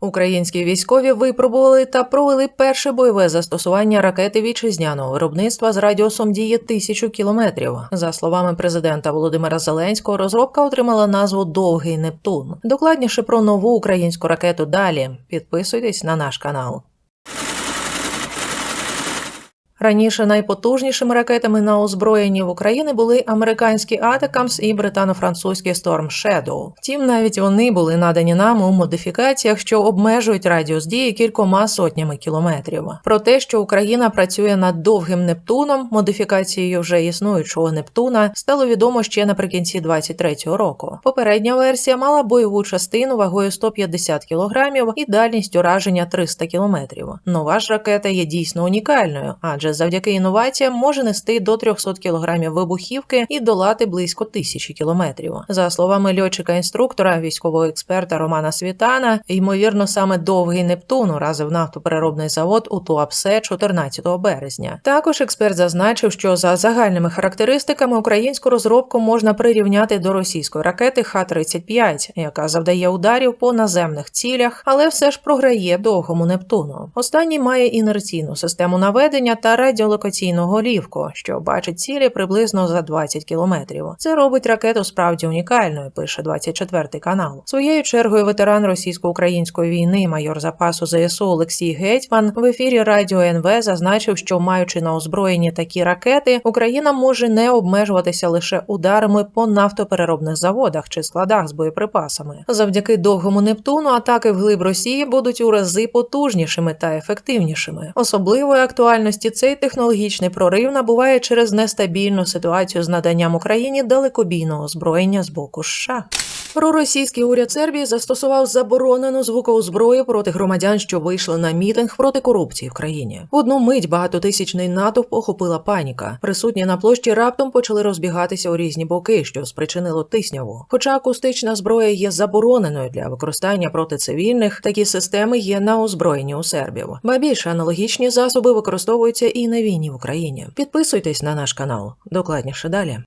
Українські військові випробували та провели перше бойове застосування ракети вітчизняного виробництва з радіусом дії тисячу кілометрів. За словами президента Володимира Зеленського, розробка отримала назву Довгий Нептун. Докладніше про нову українську ракету далі. Підписуйтесь на наш канал. Раніше найпотужнішими ракетами на озброєнні в Україні були американські Атакамс і британо-французький Storm Shadow. Втім, навіть вони були надані нам у модифікаціях, що обмежують радіус дії кількома сотнями кілометрів. Про те, що Україна працює над довгим Нептуном, модифікацією вже існуючого Нептуна, стало відомо ще наприкінці 23-го року. Попередня версія мала бойову частину вагою 150 кг і дальність ураження 300 км. Нова ж ракета є дійсно унікальною, адже завдяки інноваціям може нести до 300 кг вибухівки і долати близько тисячі кілометрів. За словами льотчика-інструктора, військового експерта Романа Світана, ймовірно, саме довгий Нептун уразив нафтопереробний завод у Туапсе 14 березня. Також експерт зазначив, що за загальними характеристиками українську розробку можна прирівняти до російської ракети Х-35, яка завдає ударів по наземних цілях, але все ж програє довгому Нептуну. Останній має інерційну систему наведення та радіолокаційну голівку, що бачить цілі приблизно за 20 кілометрів. Це робить ракету справді унікальною. Пише 24 канал. Своєю чергою ветеран російсько-української війни, майор запасу ЗСУ Олексій Гетьман в ефірі Радіо НВ зазначив, що маючи на озброєнні такі ракети, Україна може не обмежуватися лише ударами по нафтопереробних заводах чи складах з боєприпасами. Завдяки довгому Нептуну атаки вглиб Росії будуть у рази потужнішими та ефективнішими. Особливої актуальності цей технологічний прорив набуває через нестабільну ситуацію з наданням Україні далекобійного озброєння з боку США. Проросійський уряд Сербії застосував заборонену звукову зброю проти громадян, що вийшли на мітинг проти корупції в країні. В одну мить багатотисячний натовп охопила паніка. Присутні на площі раптом почали розбігатися у різні боки, що спричинило тисняву. Хоча акустична зброя є забороненою для використання проти цивільних, такі системи є на озброєнні у сербів. Ба більше аналогічні засоби використовуються і на війні в Україні. Підписуйтесь на наш канал. Докладніше далі.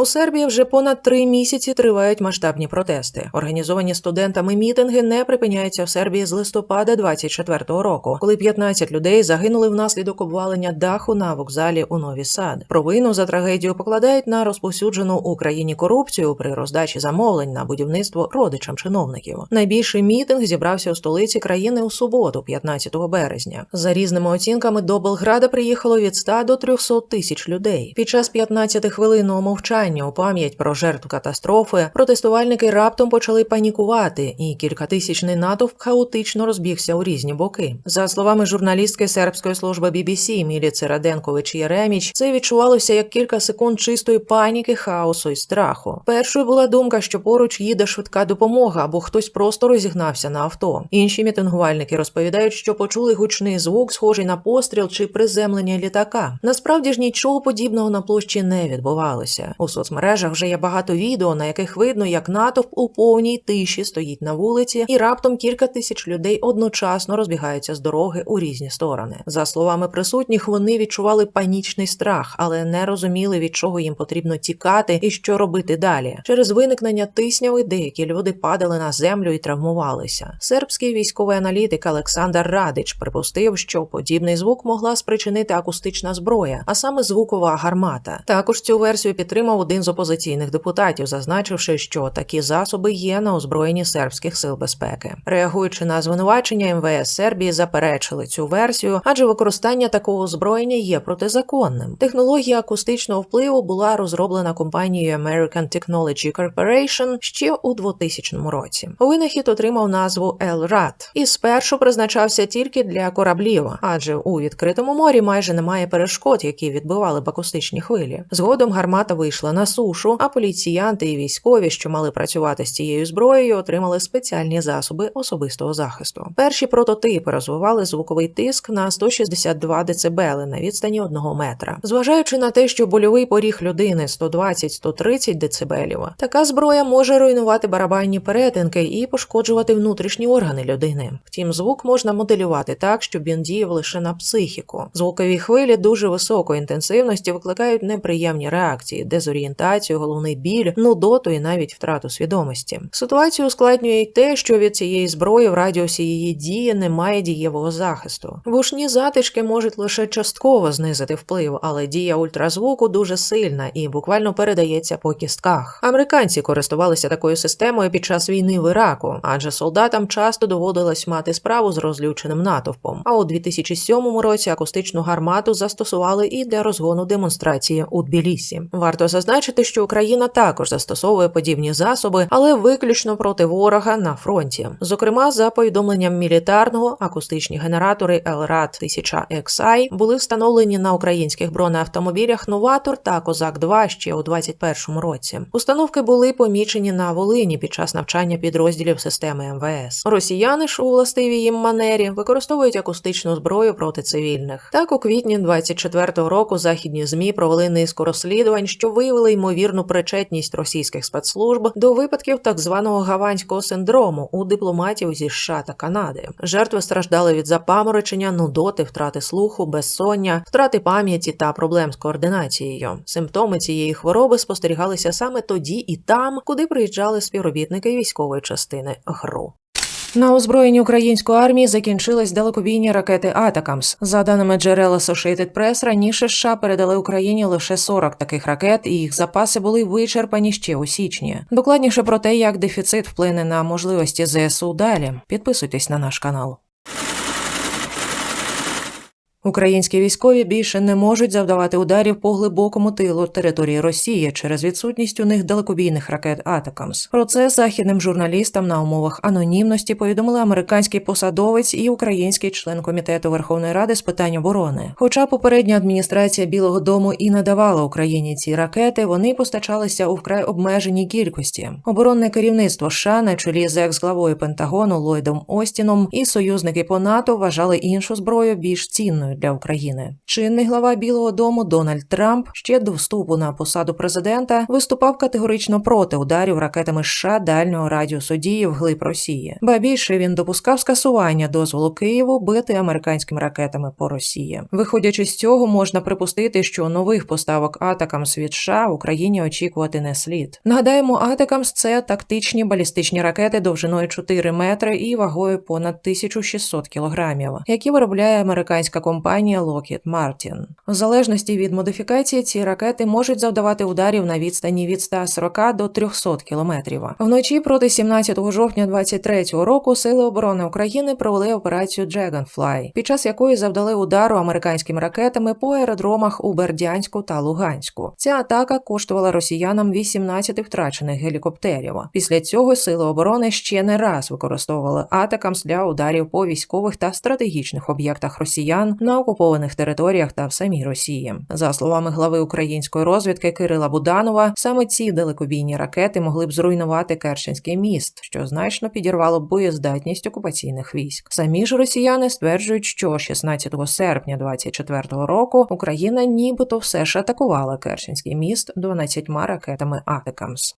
У Сербії вже понад три місяці тривають масштабні протести. Організовані студентами мітинги не припиняються в Сербії з листопада 24-го року, коли 15 людей загинули внаслідок обвалення даху на вокзалі у Нові Сад. Провину за трагедію покладають на розповсюджену в Україні корупцію при роздачі замовлень на будівництво родичам чиновників. Найбільший мітинг зібрався у столиці країни у суботу, 15 березня. За різними оцінками до Белграда приїхало від 100 до 300 тисяч людей. Під час 15-хвилинного мовчання у пам'ять про жертв катастрофи протестувальники раптом почали панікувати, і кількатисячний натовп хаотично розбігся у різні боки. За словами журналістки сербської служби BBC Мілі Цераденкович Єреміч, це відчувалося як кілька секунд чистої паніки, хаосу і страху. Першою була думка, що поруч їде швидка допомога, або хтось просто розігнався на авто. Інші мітингувальники розповідають, що почули гучний звук, схожий на постріл чи приземлення літака. Насправді ж нічого подібного на площі не відбувалося. У соцмережах вже є багато відео, на яких видно, як натовп у повній тиші стоїть на вулиці, і раптом кілька тисяч людей одночасно розбігаються з дороги у різні сторони. За словами присутніх, вони відчували панічний страх, але не розуміли, від чого їм потрібно тікати і що робити далі. Через виникнення тисняви деякі люди падали на землю і травмувалися. Сербський військовий аналітик Олександр Радич припустив, що подібний звук могла спричинити акустична зброя, а саме звукова гармата. Також цю версію підтримав один з опозиційних депутатів, зазначивши, що такі засоби є на озброєнні сербських сил безпеки. Реагуючи на звинувачення, МВС Сербії заперечили цю версію, адже використання такого озброєння є протизаконним. Технологія акустичного впливу була розроблена компанією American Technology Corporation ще у 2000 році. Винахід отримав назву LRAD і спершу призначався тільки для кораблів, адже у відкритому морі майже немає перешкод, які відбивали б акустичні хвилі. Згодом гармата вийшла на сушу, а поліціянти і військові, що мали працювати з цією зброєю, отримали спеціальні засоби особистого захисту. Перші прототипи розвивали звуковий тиск на 162 дБ на відстані 1 метра. Зважаючи на те, що больовий поріг людини 120-130 дБ, така зброя може руйнувати барабанні перетинки і пошкоджувати внутрішні органи людини. Втім, звук можна моделювати так, щоб він діяв лише на психіку. Звукові хвилі дуже високої інтенсивності викликають неприємні реакції, дезорієнтацію дезорієнтацію, головний біль, нудоту і навіть втрату свідомості. Ситуацію ускладнює й те, що від цієї зброї в радіусі її дії немає дієвого захисту. Вушні затишки можуть лише частково знизити вплив, але дія ультразвуку дуже сильна і буквально передається по кістках. Американці користувалися такою системою під час війни в Іраку, адже солдатам часто доводилось мати справу з розлюченим натовпом. А у 2007 році акустичну гармату застосували і для розгону демонстрації у Тбілісі. Варто зазначити, що Україна також застосовує подібні засоби, але виключно проти ворога на фронті. Зокрема, за повідомленням мілітарного, акустичні генератори ЛРАД 1000 XI були встановлені на українських бронеавтомобілях Новатор та Козак 2 ще у 2021 році. Установки були помічені на Волині під час навчання підрозділів системи МВС. Росіяни ж у властивій їм манері використовують акустичну зброю проти цивільних. Так, у квітні 24-го року західні змі провели низку розслідувань, що виявили ймовірну причетність російських спецслужб до випадків так званого гаванського синдрому у дипломатів зі США та Канади. Жертви страждали від запаморочення, нудоти, втрати слуху, безсоння, втрати пам'яті та проблем з координацією. Симптоми цієї хвороби спостерігалися саме тоді і там, куди приїжджали співробітники військової частини ГРУ. На озброєнні української армії закінчились далекобійні ракети Атакамс. За даними джерел Associated Press, раніше США передали Україні лише 40 таких ракет, і їх запаси були вичерпані ще у січні. Докладніше про те, як дефіцит вплине на можливості ЗСУ далі. Підписуйтесь на наш канал. Українські військові більше не можуть завдавати ударів по глибокому тилу території Росії через відсутність у них далекобійних ракет Атакамс. Про це західним журналістам на умовах анонімності повідомили американський посадовець і український член комітету Верховної Ради з питань оборони. Хоча попередня адміністрація Білого Дому і надавала Україні ці ракети, вони постачалися у вкрай обмеженій кількості. Оборонне керівництво США на чолі з екс-главою Пентагону Ллойдом Остіном і союзники по НАТО вважали іншу зброю більш цінною для України. Чинний глава Білого Дому Дональд Трамп ще до вступу на посаду президента виступав категорично проти ударів ракетами США дальнього радіусу дії вглиб Росії. Ба більше він допускав скасування дозволу Києву бити американськими ракетами по Росії. Виходячи з цього, можна припустити, що нових поставок Атакамс від США Україні очікувати не слід. Нагадаємо, Атакамс це тактичні балістичні ракети довжиною 4 метри і вагою понад 1600 кілограмів, які виробляє американська компанія Lockheed Martin. В залежності від модифікації ці ракети можуть завдавати ударів на відстані від 140 до 300 кілометрів. Вночі проти 17 жовтня 2023 року Сили оборони України провели операцію Dragonfly, під час якої завдали удару американськими ракетами по аеродромах у Бердянську та Луганську. Ця атака коштувала росіянам 18 втрачених гелікоптерів. Після цього сили оборони ще не раз використовували атакамс для ударів по військових та стратегічних об'єктах росіян на окупованих територіях та в самій Росії. За словами глави української розвідки Кирила Буданова, саме ці далекобійні ракети могли б зруйнувати Керченський міст, що значно підірвало боєздатність окупаційних військ. Самі ж росіяни стверджують, що 16 серпня 2024 року Україна нібито все ж атакувала Керченський міст 12 ракетами Атакамс.